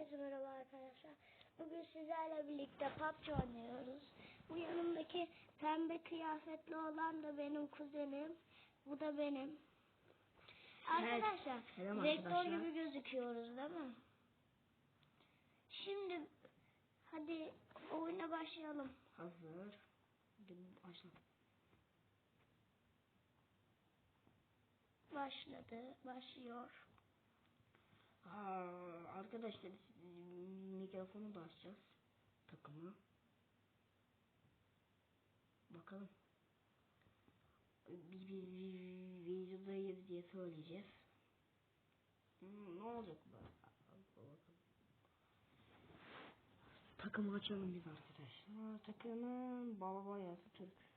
Herkese merhaba arkadaşlar. Bugün sizlerle birlikte PUBG oynuyoruz. Bu yanımdaki pembe kıyafetli olan da benim kuzenim. Bu da benim. Evet, Arkadaşlar, vektör arkadaşlar. gibi gözüküyoruz değil mi? Şimdi hadi oyuna başlayalım. Hazır. Başla. Başladı, başlıyor. Aa, arkadaşlar mikrofonu da açacağız. Takımı. Bakalım. Bir bir videodayız diye söyleyeceğiz. Ne olacak bu? Takımı açalım biz arkadaşlar. Takımın baba bayası Türk.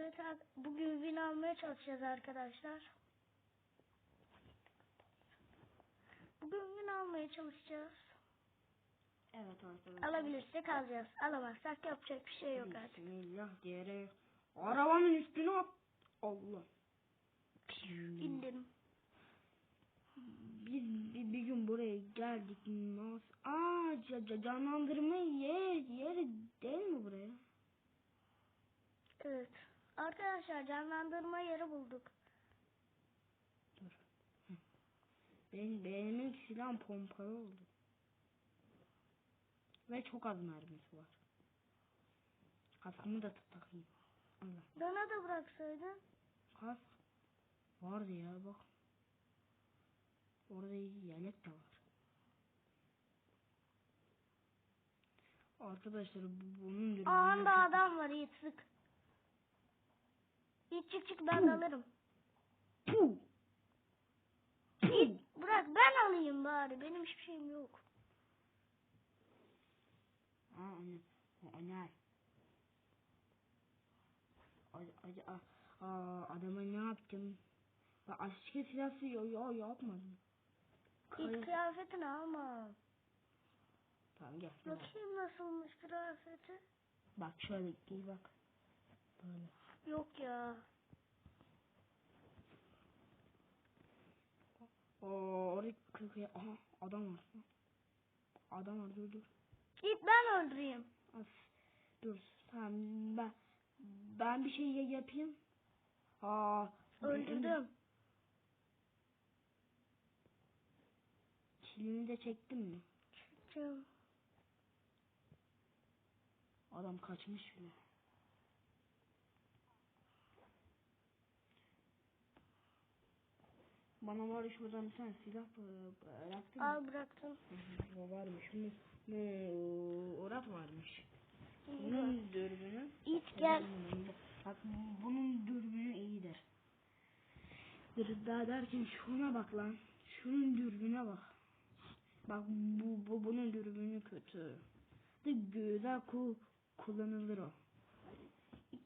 Evet bugün win almaya çalışacağız arkadaşlar. Bugün win almaya çalışacağız. Evet arkadaşlar. Alabilirsek alacağız. Alamazsak yapacak bir şey yok artık. Bismillah diyerek arabanın üstüne at. Allah. İndim. Biz bir, bir gün buraya geldik. Nasıl? Aa ca, ca- canlandırma yer, yeri değil mi buraya? Evet. Arkadaşlar canlandırma yeri bulduk. Dur. Benim, benim silahım pompalı oldu. Ve çok az mermisi var. Kaskımı da takayım. Allah. Bana da bıraksaydın. Kask. Vardı ya bak. Orada yelek de var. Arkadaşlar bu- bunun dürbünü Anda adam var sık. Yiğit çık çık ben alırım. Yiğit bırak ben alayım bari. Benim hiçbir şeyim yok. Aa Aa, adama ne yaptım? Ben aşkı silahsı yo yo yapmadım. Kaya- kıyafetini alma. Tamam gel. Bakayım nasılmış kıyafeti. Bak şöyle giy bak. Böyle. Yok ya. Oo oraya kı- kı- Aha adam var. Adam var dur dur. Git ben öldüreyim. As. Dur. Tamam ben ben bir şey ya- yapayım. Aa Öldürdüm. Kilini de çektin mi? Çektim. Adam kaçmış bile. Bana var ya şuradan bir tane silah bı- bıraktın mı? Al bıraktım. Hı hı, O varmış. Mu, mu, orat varmış. Bunun dürbünü. Yiğit gel. Bak bunun dürbünü iyidir. Daha derken şuna bak lan. Şunun dürbüne bak. Bak bu, bu bunun dürbünü kötü. De güzel ku, kullanılır o.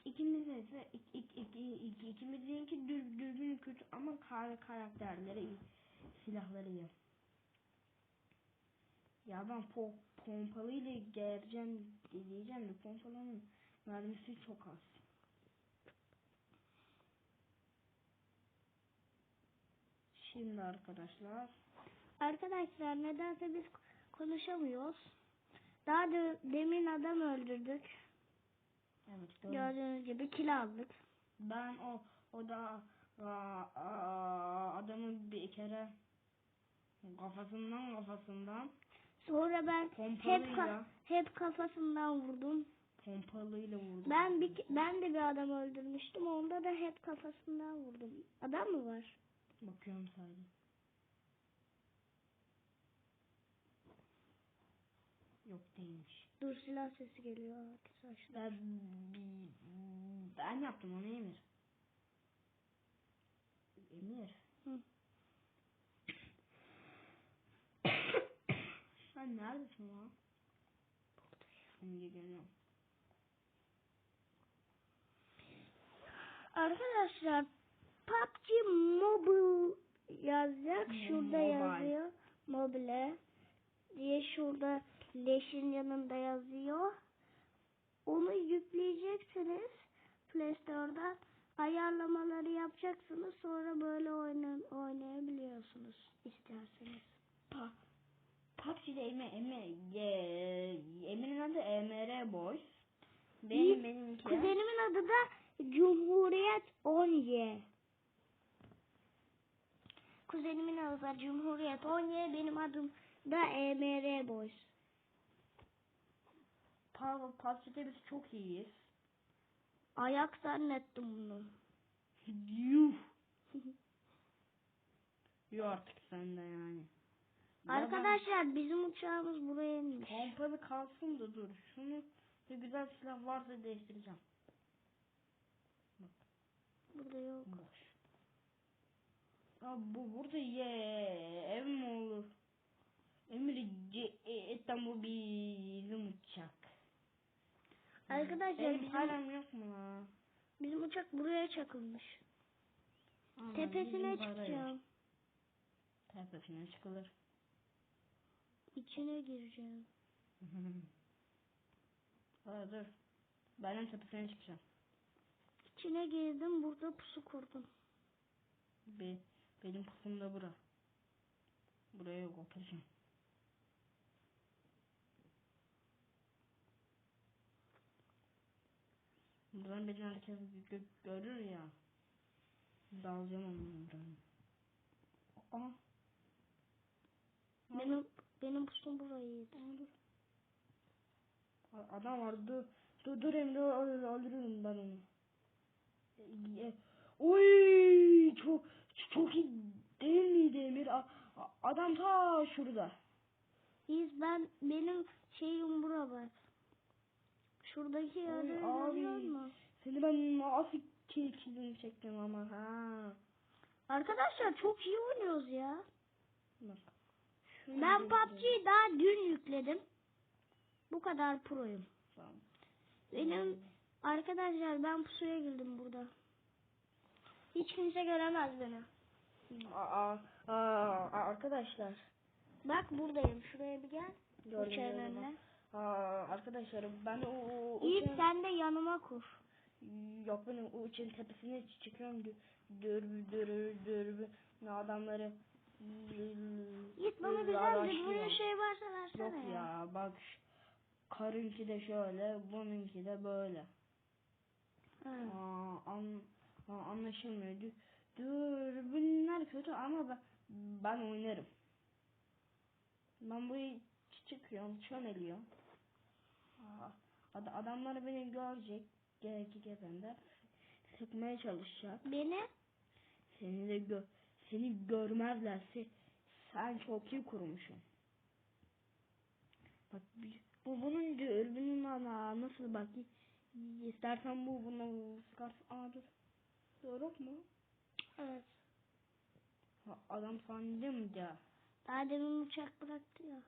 İk, ikimiz ise ik, ik, ik, ik, ikimizinki dür, dürbünü kötü ama kar, karakterleri iyi. Silahları iyi. Ya ben po, pompalıyla geleceğim diyeceğim de pompalının mermisi çok az. Şimdi arkadaşlar Arkadaşlar nedense biz konuşamıyoruz. Daha da demin adam öldürdük. Evet doğru. Gördüğünüz gibi kill aldık. Ben o o da adamı bir kere kafasından kafasından Sonra ben hep ka- pompalıyla hep kafasından vurdum. pompalıyla vurdu. Ben bir ben de bir adam öldürmüştüm. Onda da hep kafasından vurdum. Adam mı var? bakıyorum sadece. Yok değilmiş. Dur silah sesi geliyor arkadaşlar. Ben, ben yaptım onu Emir. Emir. Hı. Sen neredesin lan? Şimdi geliyorum. Arkadaşlar PUBG Mobile yazacak. Şurada Mobile. yazıyor. Mobile diye şurada leşin yanında yazıyor. Onu yükleyeceksiniz Play Store'dan. Ayarlamaları yapacaksınız. Sonra böyle oyna, oynayabiliyorsunuz isterseniz. Pa PUBG'de Emir, ye, Emir'in adı EMR Boys. Benim, benimki. Kuzenimin adı da Cumhuriyet 10Y. Kuzenimin adı da Cumhuriyet 10Y. Benim adım da EMR Boys. PUBG'de biz çok iyiyiz. Ayak zannettim bunu. Yuh. Yuh artık sende yani. Ya ben- Arkadaşlar bizim uçağımız buraya inmiş. Pompalı kalsın da dur. Şunu bir güzel silah varsa değiştireceğim. Burada yok. Boş. Ya bu burada ye ev mi olur? Emir ce- e, bu bizim uçak. Arkadaşlar Benim bizim, param yok mu la? bizim uçak buraya çakılmış. Aman, Tepesine bizim para yok. çıkacağım. Tepesine çıkılır. İçine gireceğim. Aa, dur. Benim tepesine çıkacağım. İçine girdim burada pusu kurdum. Be, benim pusum da bura. Buraya koparacağım. Buradan beni herkes gö- gö- görür ya. Dalacağım onun buradan. Aa. Benim benim pusum burayı dur. Adam var dur. Dur dur Emre öl- öldürürüm ben onu. E, Oy çok çok iyi değil miydi Emir? A- adam ta şurada. Biz ben benim şeyim bura bak. Şuradaki yarı görüyor musun? Seni ben nasıl kilitledim çektim ama ha. Arkadaşlar çok iyi oynuyoruz ya. Bak. Ben PUBG'yi daha dün yükledim. Bu kadar proyum. Tamam. Benim arkadaşlar ben pusuya girdim burada. Hiç kimse göremez beni. Aa, aa, arkadaşlar. Bak buradayım. Şuraya bir gel. Gördüm. Aa, arkadaşlar ben o, o Yiğit uçağın- sen de yanıma kur. Yok ben o uçağın tepesine çıkıyorum. Dü- Dürbü dürbü dürbü ne adamları Yiğit bana güzel dürbünün şey varsa versene Yok ya. ya bak karınki de şöyle bununki de böyle. Aa, an, aa, anlaşılmıyor. Dü- Dürbünler kötü ama ben, ben oynarım. Ben buraya çıkıyorum, çömeliyorum. Ad- adamlar beni görecek. Gerekli gezende sıkmaya çalışacak. Beni Seni de gö seni görmezlerse sen çok iyi kurmuşsun. Bak bu bunun dürbünün ana nasıl bak istersen bu bunu sıkarsın. Aa dur. Doğru mu? evet. Ha, Adam sandım ya. Daha demin uçak bıraktı ya.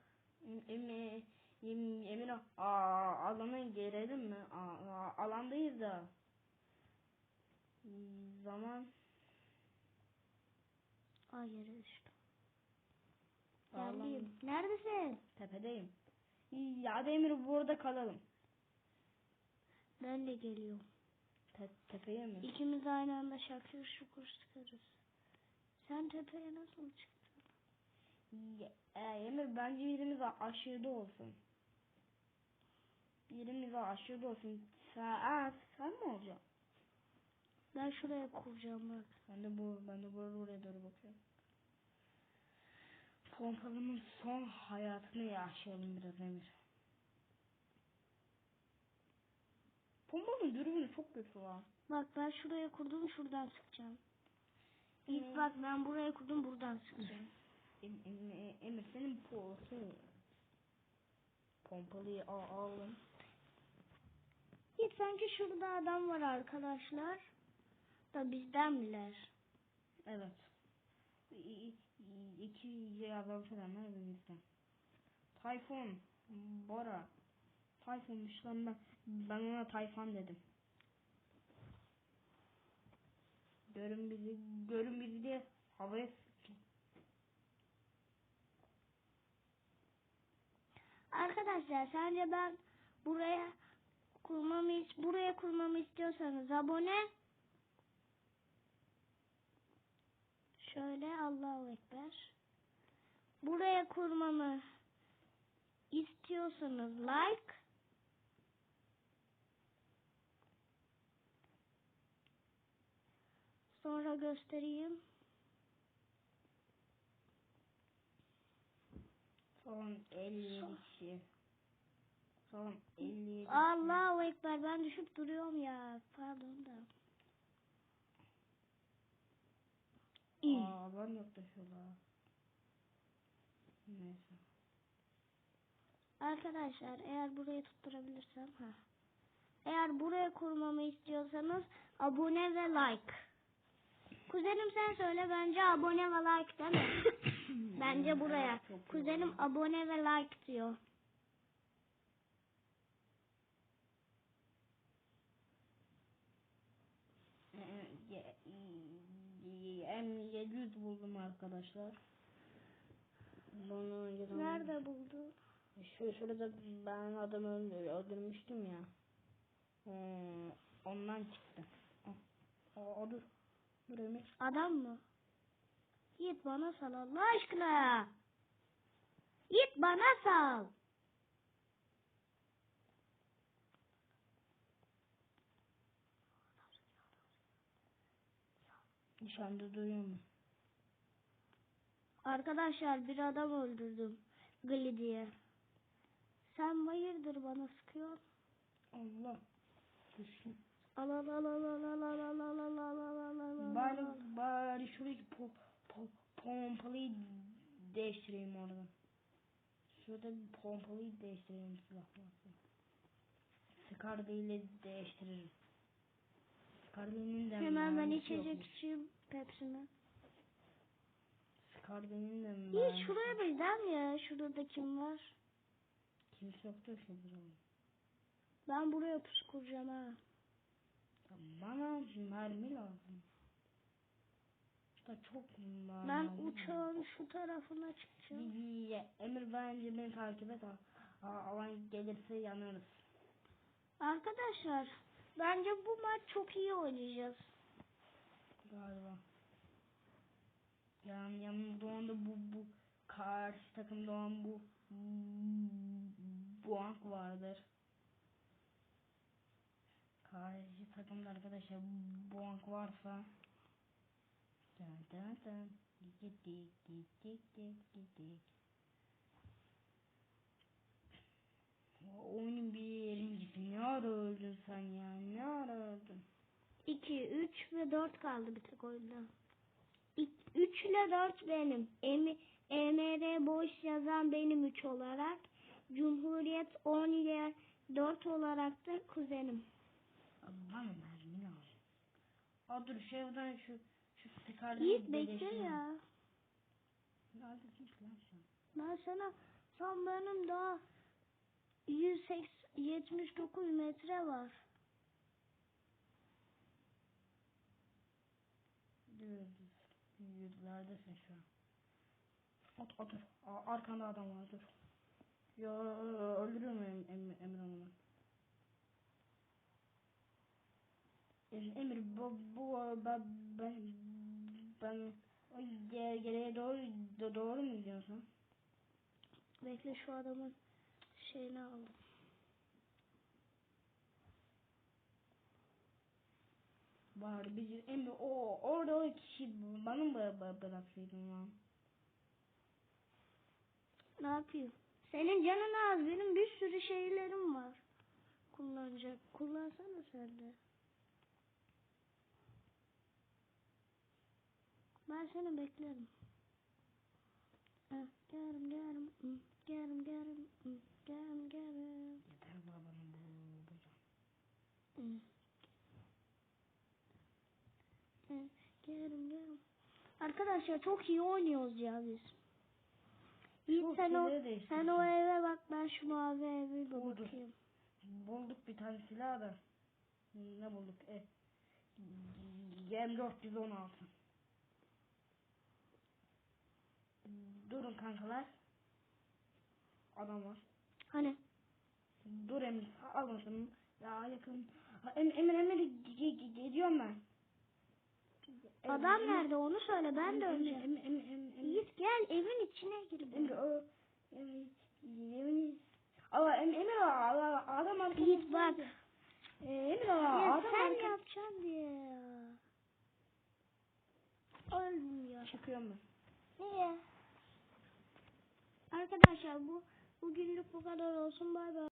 Emir, Emir, Emir aa, alana gelelim mi? Aa, alandayız da. Zaman Ay yere düştüm. Geldim. Neredesin? tepedeyim. Ya da Emir burada kalalım. Ben de geliyorum. Te tepeye mi? İkimiz aynı anda şakır şukur çıkarız. Sen tepeye nasıl çıktın? Ya, e, Emir bence birimiz aşırıda olsun. Birimiz a- aşırıda olsun. Aa, sen mi olacaksın? Ben şuraya kuracağım bak. Ben de bu ben de burada oraya doğru bakıyorum. Pompalımın son hayatını yaşayalım biraz Emir. Pompalının dürbünü çok kötü lan. Bak ben şuraya kurdum şuradan sıkacağım. İlk Hmm. bak ben buraya kurdum buradan sıkacağım. Em, em, e, Emir senin. Pompalıyı al, alın. Hiç sanki şurada adam var arkadaşlar. Da bizden biler. Evet. İ- İki adam falanlar bizden. Tayfun, Bora. Tayfunmuş lan ben. Ben ona Tayfan dedim. Görün bizi, görün bizi diye havaya. Arkadaşlar sence ben buraya kurmamı buraya kurmamı istiyorsanız abone. Şöyle Allahu Ekber. Buraya kurmamı istiyorsanız like. Sonra göstereyim. Son 57 kişi. Son 57 kişi. Allahu Ekber ben düşüp duruyorum ya pardon da İyi. Aa, ben yok da şurada. Neyse. Arkadaşlar eğer burayı tutturabilirsem ha. Eğer buraya kurmamı istiyorsanız abone ve like. Kuzenim sen söyle bence abone ve like değil mi? bence buraya. Kuzenim abone ve like diyor. 700 buldum arkadaşlar. Bana yalan- Nerede buldun? E, Şu, şurada ben adamı öldürmüştüm ya. Ee, ondan çıktı. O, o dur. Dur Adam mı? Git bana sal Allah aşkına. Git bana sal. Nişanda duruyor mu? Arkadaşlar bir adam öldürdüm. Gli diye. Sen hayırdır bana sıkıyor? Allah. Düşün. Al al al al al al al al al al al al al al Bari, bari şuradaki po, po, pompalıyı değiştireyim orada. Şurada bir pompalıyı değiştireyim silah varsa. Scarlet ile değiştiririm. Scarlet'in de Hemen ben içecek yokmuş. Pepsi'mi. Scarlet'in de İyi mermisi- şuraya bir gel ya. Şurada da kim var? Kimse yoktu ki burada. Ben buraya pusu kuracağım ha. Bana mermi lazım. İşte çok mermi Ben uçağın şu tarafına çıkacağım. İyi, Emir bence beni takip et. Alan gelirse yanarız. Arkadaşlar bence bu maç çok iyi oynayacağız galiba. Yani yanımda olan da bu, bu karşı takımda olan bu Buank vardır. Karşı takımda arkadaşlar Buank varsa Dön dön dön Gittik gittik gittik gittik Oyunun bir yerim gittim ne ara öldün sen ya ne ara öldün 2, 3 ve 4 kaldı bir tek oyunda. 3 ile 4 benim. Emi, EMR boş yazan benim 3 olarak. Cumhuriyet 10 ile 4 olarak da kuzenim. Bana mermi lazım. Aa dur şu evden şu şu sıkarlı Yiğit bekle ya. Neredesin ki lan sen? Ben sana sen benim daha 179 metre var. Yüzlerdesin şu an. Ot, otur. Arkanda adam var dur. Ya öldürür mü em, em, Emir onu Emir bu, bu ben ben ben geriye doğru do- doğru mu gidiyorsun? Bekle şu adamın şeyini aldım. Bari biz Emir o orada o kişi bana mı bı- bıraksaydın lan? Ne yapayım? Senin canın az. Benim bir sürü şeylerim var. Kullanacak. Kullansana sen de. Ben seni beklerim. Heh, Gelirim Gelirim gelirim. Hı, Gelirim gelirim. Yeter babanın bu bu can. Hı. Hı, Gelirim gelirim. Arkadaşlar çok iyi oynuyoruz ya biz. Yiğit sen o, sen o eve bak ben şu mavi eve bir Buldum. bakayım. Bulduk bir tane silah da. Ne bulduk? E, M416. Durun kankalar. Adam var. Hani Dur Emir. Alma şunu. Ya yakın. Emir Emir geliyorum ben. Adam Emir- nerede onu söyle ben de öleceğim. Emir, Emir, Emir, Yiğit gel evin içine gir. Emir, o, Emir, Emir, Allah, adam arkamızda. Yiğit bak. Ee, Emir, Ya adam sen arkamızda. yapacaksın diye ya. Çıkıyorum ben. Niye? Arkadaşlar bu bugünlük bu kadar olsun. Bay bay.